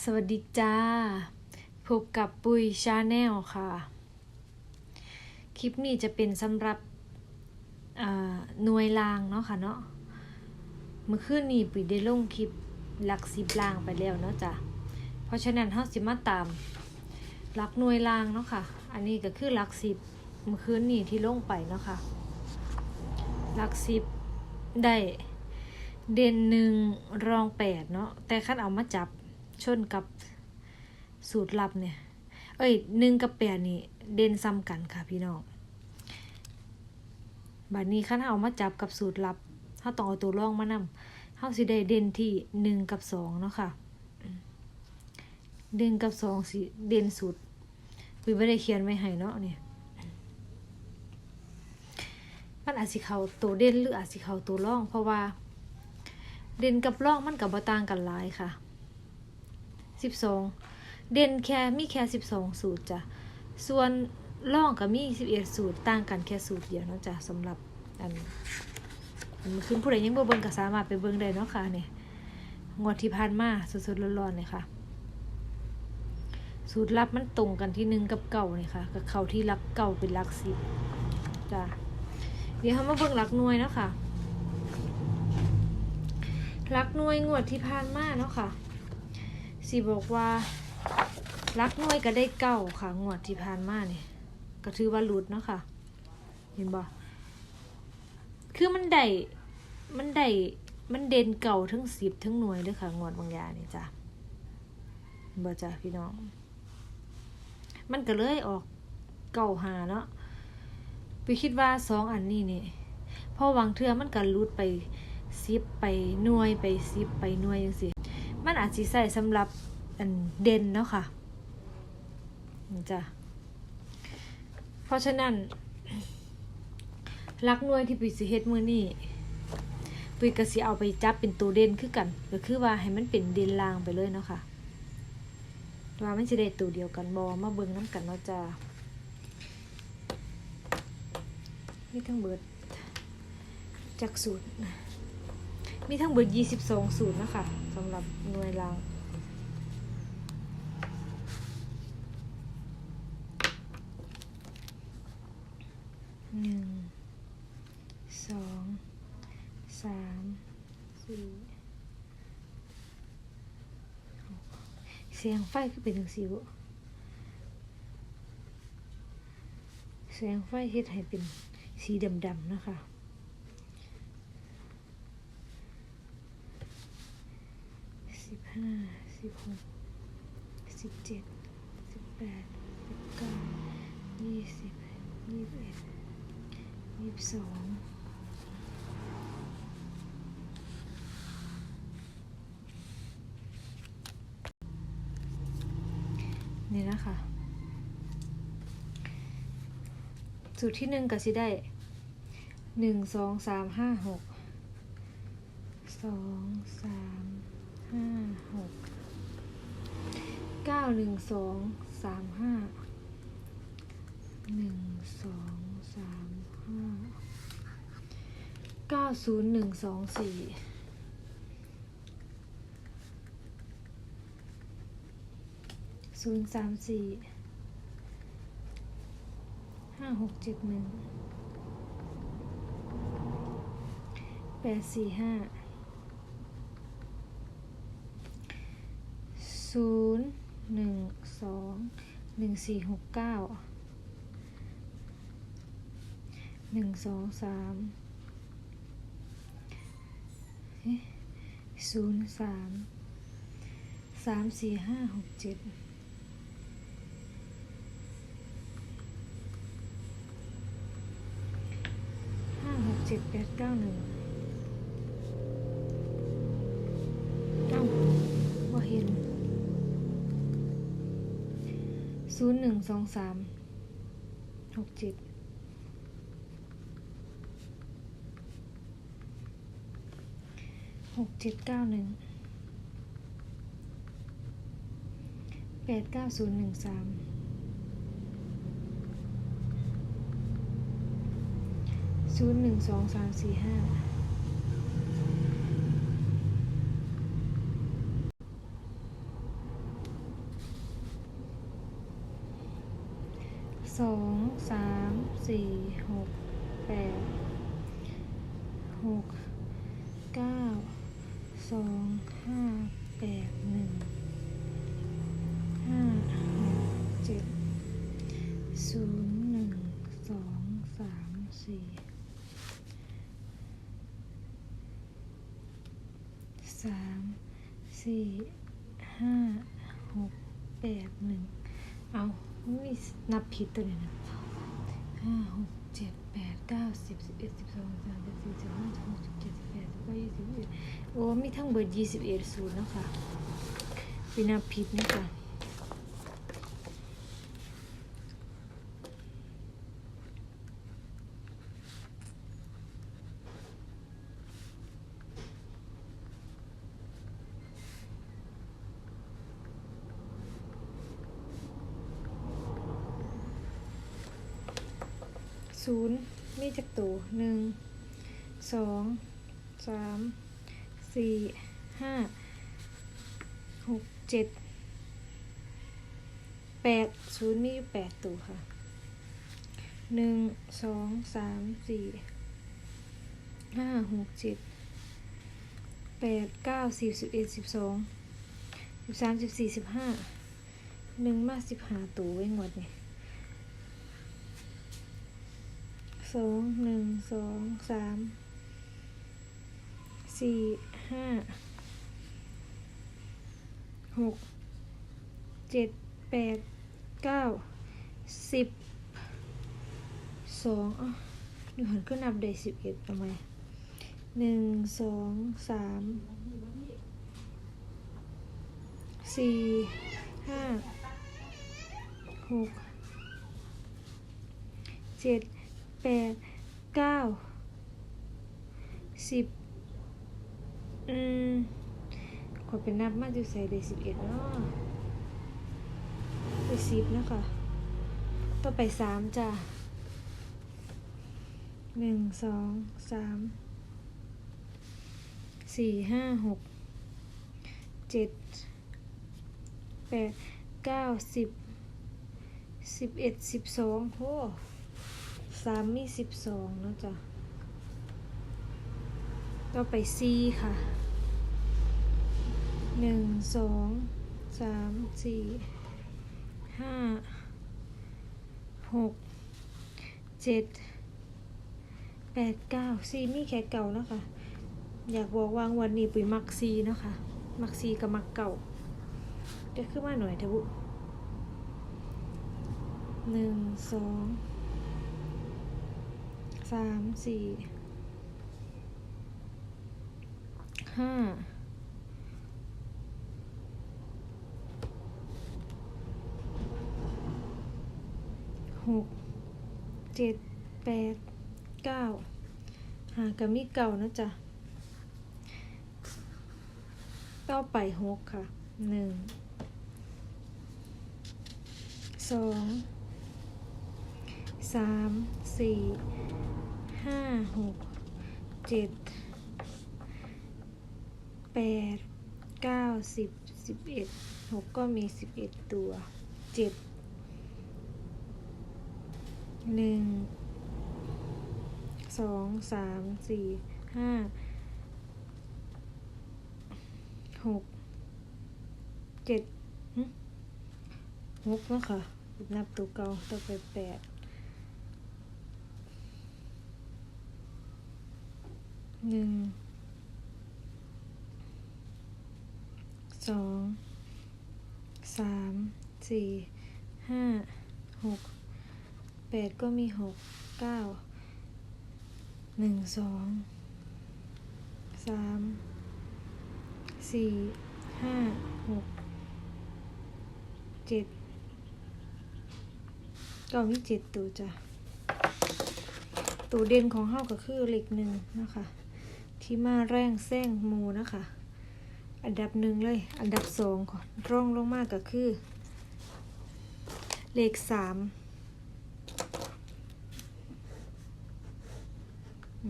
สวัสดีจ้า พบกับปุยชาแนลค่ะ คลิปนี้จะเป็นสำหรับหน่วยรางเนาะค่ะเนาะ เมื่อคืนนี้ปุยได้ลงคลิปหลักสิบรางไปแล้วเนาะจ้ะ เพราะฉะนั้นเฮาสิมาตามหลักหน่วยรางเนาะค่ะ อันนี้ก็คือหลักสิบเมื่อคืนนี้ที่ลงไปเนาะค่ะ หลักสิบได้เด่นหนึ่งรองแปดเนาะ แต่คันเอามาจับ ชนกับสูตรลับเนี่ย เอ้ยหนึ่งกับแปดนี่ เด่นซ้ำกันค่ะพี่น้องบัดนี้คันเอามาจับกับสูตรลับเขาต้องเอาตัวร่องมานำเขาสิได้เด่นที่หนึ่งกับสองเนาะค่ะเด่นกับสองสิเด่นสุดปุยไม่ได้เขียนไว้ให้เนาะเนี่ยมันอาจสิเขาตัวเด่นหรืออาจสิเขาตัวร่อง เพราะว่า เด่นกับร่องมันกับบ่ต่างกันหลายค่ะ สิบสองเด่นแค่มีแค่สิบสองสูตรจ้ะส่วนร่องก็มีสิบเอ็ดสูตรต่างกันแค่สูตรเดียวเนาะจ้ะสำหรับอันอันมันขึ้นผู้ใดยังบ่เบิ่งก็สามารถไปเบิ่งได้เนาะค่ะเนี่ยงวดที่ผ่านมาสดๆร้อนๆเลยค่ะ สูตรลับมันตรงกันที่หนึ่งกับเก่าเนี่ยค่ะกับเขาที่รักเก่าเป็นรักสิบจ้ะเดี๋ยวเรามาเบิ่งหลักหน่วยเนาะค่ะหลักหน่วยงวดที่ผ่านมาเนาะค่ะ สิบอกว่าหลักน่วยก็ได้เก้าค่ะ งวดที่ผ่านมาเนี่ยก็ถือว่าหลุดเนาะค่ะ เห็นบ่คือมันได้มันได้มันเด่นเก่าทั้งสิบทั้งหน่วยเด้วยค่ะ งวดบางอย่างนี่จ้ะบ่จ้ะพี่น้อง มันก็เลยออกเก่าหาเนาะไปคิดว่าสองอันนี้นี่พอวางเทือมันก็รูดไปซิบไปหน่วยไปซิบไปหน่วยจังซี่ มันอาจสิใส่สำหรับอันเด่นเนาะค่ะจ้ะเพราะฉะนั้นลักน่วยที่ปุยสิเฮ็ดมือนี้ปุยก็สิเอาไปจับเป็นตัวเด่นคือกันก็คือว่าให้มันเป็นเด่นลางไปเลยเนาะค่ะว่ามันสิได้ตัวเดียวกันบ่มาเบิ่งนํกันเนาะจ้ามีทั้งเบิดจากสูตร มีทั้งเบิดยี่สิบสองสูตรนะคะสำหรับหน่วยราง หนึ่ง สอง สาม สี่เสียงไฟคือเป็นถึงสิวแสงไฟเฮ็ดให้เป็นสีดำๆนะคะสิบ ห้าสิบหกสิบเจ็ดสิบแปดสิบเก้ายี่สิบยี่สิบเอ็ดยี่สิบสองนี่นะคะ สูตรที่หนึ่งก็สิได้หนึ่งสองสามห้าหกสองสาม ห้าหกเก้าหนึ่งสองสามห้าหนึ่งสองสามห้าเก้าศูนย์หนึ่งสองสี่ศูนย์สามสี่ห้าหกเจ็ดหนึ่งแปดสี่ห้า ศูนย์หนึ่งสองหนึ่งสี่หกเก้าหนึ่งสองสามศูนย์สามสามสี่ห้าหกเจ็ดห้าหกเจ็ดแปดเก้าหนึ่ง ศูนย์หนึ่งสองสามหกเจ็ดหกเจ็ดเก้าหนึ่งแปดเก้าศูนย์หนึ่งสามศูนย์หนึ่งสองสามสี่ห้า สองสามสี่หกแปดหกเก้าสองห้าแปดหนึ่งห้าหกเจ็ดศูนย์หนึ่งสองสามสี่สามสี่ห้าหกแปดหนึ่งเอา ไม่นับผิดตัวเลยนะห้าหกเจ็ดแปดเก้าสิบสิบเอ็ดสิบสองสิบสามสิบสี่สิบห้าสิบหกสิบเจ็ดสิบแปดสิบเก้ายี่สิบยี่สิบเอ็ดโอ้มีทั้งเบิดยี่สิบเอ็ดศูนย์นะคะเปนับผิดนะคะ ศูนย์มีจักตัวหนึ่งสองสามสี่ห้าหกเจ็ดแปดศูนย์มีอยู่แปดตัวค่ะหนึ่งสองสามสี่ห้าหกเจ็ดแปดเก้าสิบสิบเอ็ดสิบสองสิบสามสิบสี่สิบห้าหนึ่งมาสิบห้าตัวไว้หมดเนี่ย สองหนึ่งสองสามสี่ห้าหกเจ็ดแปดเก้าสิบสองอะอยู่หันก็นับได้สิบเอ็ดทำไมหนึ่งสองสามสี่ห้าหกเจ็ด แปดเก้าสิบอืมขอเป็นนับมาจะใส่ได้สิบเอ็ดเนาะได้สิบนะคะต่อไปสามจ้ะหนึ่งสองสามสี่ห้าหกเจ็ดแปดเก้าสิบสิบเอ็ดสิบสองโห สามมีสิบสองเนะจ๊ะต่อไปซีค่ะหนึ่งสองสามสี่ห้าหกเจ็ดแปดเก้าซีมีแค่เก่านะคะ อยากบอกวางวันนี้ปุ๋ยมักซีนะคะ มักซีกับมักเก่าเดี๋ยวขึ้นมาหน่อยเถอะบุหนึ่งสอง สามสี่ห้าหกเจ็ดแปดเก้าหากับมีเก่านะจ๊ะ ต่อไปหกค่ะหนึ่งสองสามสี่ ห้าหกเจ็ดแปดเก้าสิบสิบเอ็ดหกก็มีสิบเอ็ดตัวเจ็ดหนึ่งสองสามสี่ห้าหกเจ็ดหึหกแล้วค่ะนับตัวเก่าต่อไปแปด หนึ่งสองสามสี่ห้าหกแปดก็มีหกเก้าหนึ่งสองสามสี่ห้าหกเจ็ดก็มีเจ็ดตัวจ้ะตัวเด่นของเฮาก็คือเหลขหนึ่งนะคะ ที่มาแรงแซงมูนะคะ อันดับหนึ่งเลย อันดับสองก่อนร่องลงมากก็คือ เลขสาม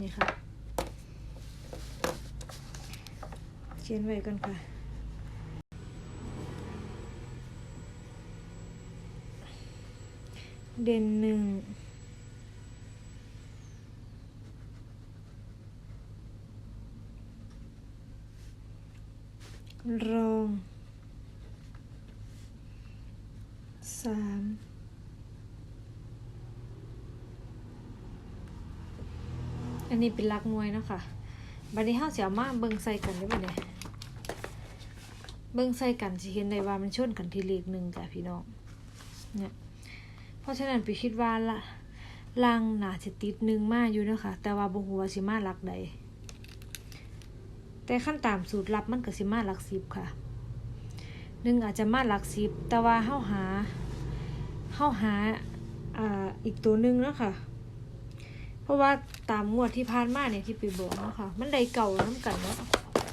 นี่ค่ะ เขียนไว้กันค่ะเด่นหนึ่ง รองสามอันนี้เป็นลักนวยเนาะคะบัดนี้เฮาสิเอามาเบิ่งใส่กันได้บ่เนี่ยเบิ่งใส่กันสิเห็นได้ว่ามันชนกันที่เลขหนึ่งจ้ะพี่น้องเนี่ยเพราะฉะนั้นพี่คิดว่าละลางหนาสิติดหนึ่งมากอยู่เนาะคะแต่ว่าบ่ฮู้ว่าสิมาลักใด แต่ขั้นตามสูตรลับมันก็สิมาหลักสิบค่ะหนึ่งอาจจะมาหลักสิบแต่ว่าเฮาหาเฮาหาอ่าอีกตัวหนึ่งเนาะค่ะเพราะว่าตามงวดที่ผ่านมาเนี่ยที่ไปบอกเนาะค่ะมันได้เก่าน้ำกันเนาะ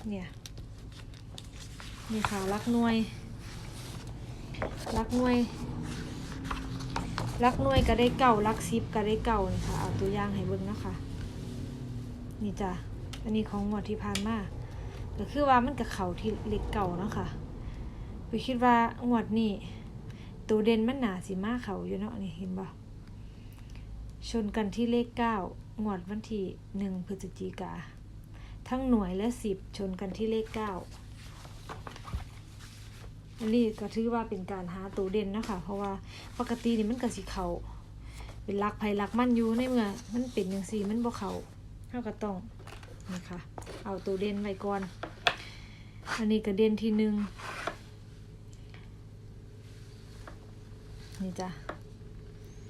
เนี่ยนี่ค่ะรักหน่วยรักหน่วยรักหน่วยก็ได้เก่ารักซิบก็ได้เก่านี่ค่ะเอาตัวอย่างให้เบิ่งเนาะคะนี่จ้ะอันนี้ของงวดที่ผ่านมา ก็คือว่ามันกับเขาที่เล็กเก่าเนาะค่ะไปคิดว่างวดนี้ตัวเด่นมันหนาสิมากเขาอยู่เนาะนี่เห็นบ่ชนกันที่เลขเก้างวดวันที่หนึ่งพฤศจิกา ทั้งหน่วยและสิบชนกันที่เลขเก้าอันนี้ก็ถือว่าเป็นการหาตัวเด่นเนาะคะ เพราะว่าปกตินี่มันก็สิเขาเป็นลักไผ่ลักมันอยู่ในเมื่อมันเป็นอย่างสีมันบ่เขาเท่าก็ต้องนี่ค่ะเอาตัวเด่นไว้ก่อน อันนี้ก็เด่นที่หนึ่งนี่จ้ะ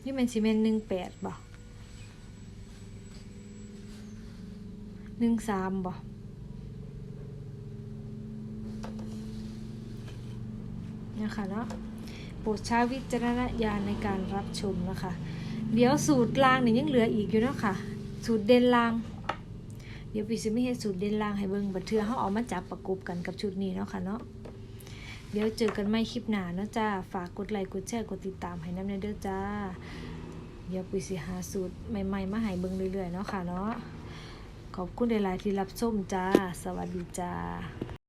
นี่เป็นซีเมนหนึ่งแปดบ่หนึ่งสามบ่นะคะเนาะโปรดใช้วิจารณญาณในการรับชมนะคะ เดี๋ยวสูตรลางเนี่ยยังเหลืออีกอยู่เนาะค่ะ สูตรเด่นลาง เดี๋ยวพี่ซิไม่ให้สูตรเด่นลางให้เบิ้งบัดเทือเขาเอามาจับประกบกันกับชุดนี้เนาะค่ะเนาะเดี๋ยวเจอกันไม่คลิปหน้าเนาะจ้าฝากกดไลค์กดแชร์กดติดตามให้น้ำในเด้อจ้าเดี๋ยวปีซิหาสูตรใหม่ๆมาให้เบิ้งเรื่อยๆเนาะค่ะเนาะขอบคุณหลายๆที่รับชมจ้า สวัสดีจ้า